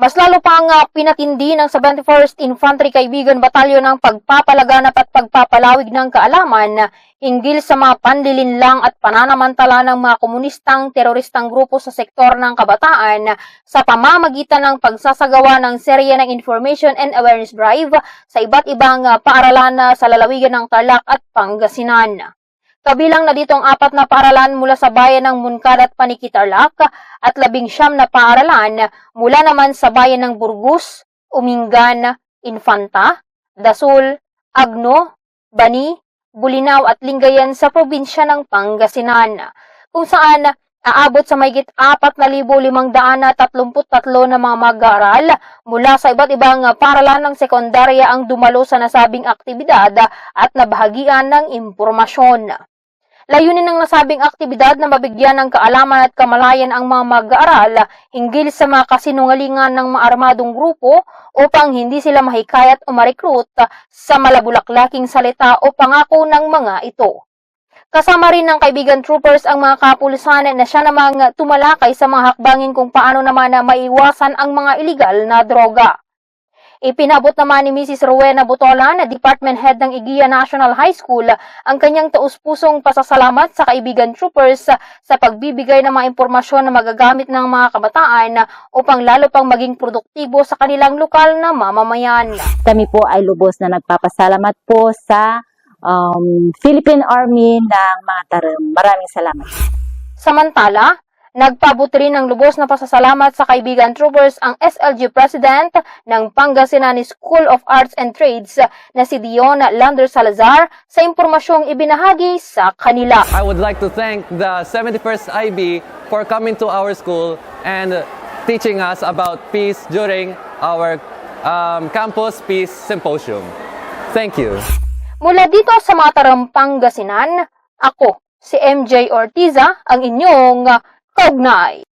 Mas lalo pang uh, pinatindi ng 71st Infantry Kaibigan Batalyon ang pagpapalaganap at pagpapalawig ng kaalaman hinggil sa mga panlilinlang at pananamantala ng mga komunistang teroristang grupo sa sektor ng kabataan sa pamamagitan ng pagsasagawa ng serye ng Information and Awareness Drive sa iba't ibang paaralan sa lalawigan ng Tarlac at Pangasinan. Kabilang na dito ang apat na paaralan mula sa bayan ng Munkad at Panikitarlac at labing siyam na paaralan mula naman sa bayan ng Burgos, Umingan, Infanta, Dasul, Agno, Bani, Bulinaw at Lingayen sa probinsya ng Pangasinan, kung saan aabot sa mahigit 4,533 na mga mag-aaral mula sa iba't ibang paaralan ng sekundarya ang dumalo sa nasabing aktibidad at nabahagian ng impormasyon. Layunin ng nasabing aktibidad na mabigyan ng kaalaman at kamalayan ang mga mag-aaral hinggil sa mga kasinungalingan ng mga armadong grupo upang hindi sila mahikayat o ma-recruit sa malabulaklaking salita o pangako ng mga ito. Kasama rin ng kaibigan troopers ang mga kapulisan na siya namang tumalakay sa mga hakbangin kung paano naman na maiwasan ang mga iligal na droga. Ipinabot naman ni Mrs. Rowena Butolan, Department Head ng Igia National High School, ang kanyang taus-pusong pasasalamat sa kaibigan troopers sa pagbibigay ng mga impormasyon na magagamit ng mga kabataan upang lalo pang maging produktibo sa kanilang lokal na mamamayan. Kami po ay lubos na nagpapasalamat po sa um, Philippine Army ng mga tarim. Maraming salamat. Samantala, nagpabot rin ng lubos na pasasalamat sa kaibigan troopers ang SLG President ng Pangasinan School of Arts and Trades na si Dion Lander Salazar sa impormasyong ibinahagi sa kanila. I would like to thank the 71st IB for coming to our school and teaching us about peace during our um, Campus Peace Symposium. Thank you. Mula dito sa Mataram, Pangasinan, ako, si MJ Ortiza, ang inyong cognized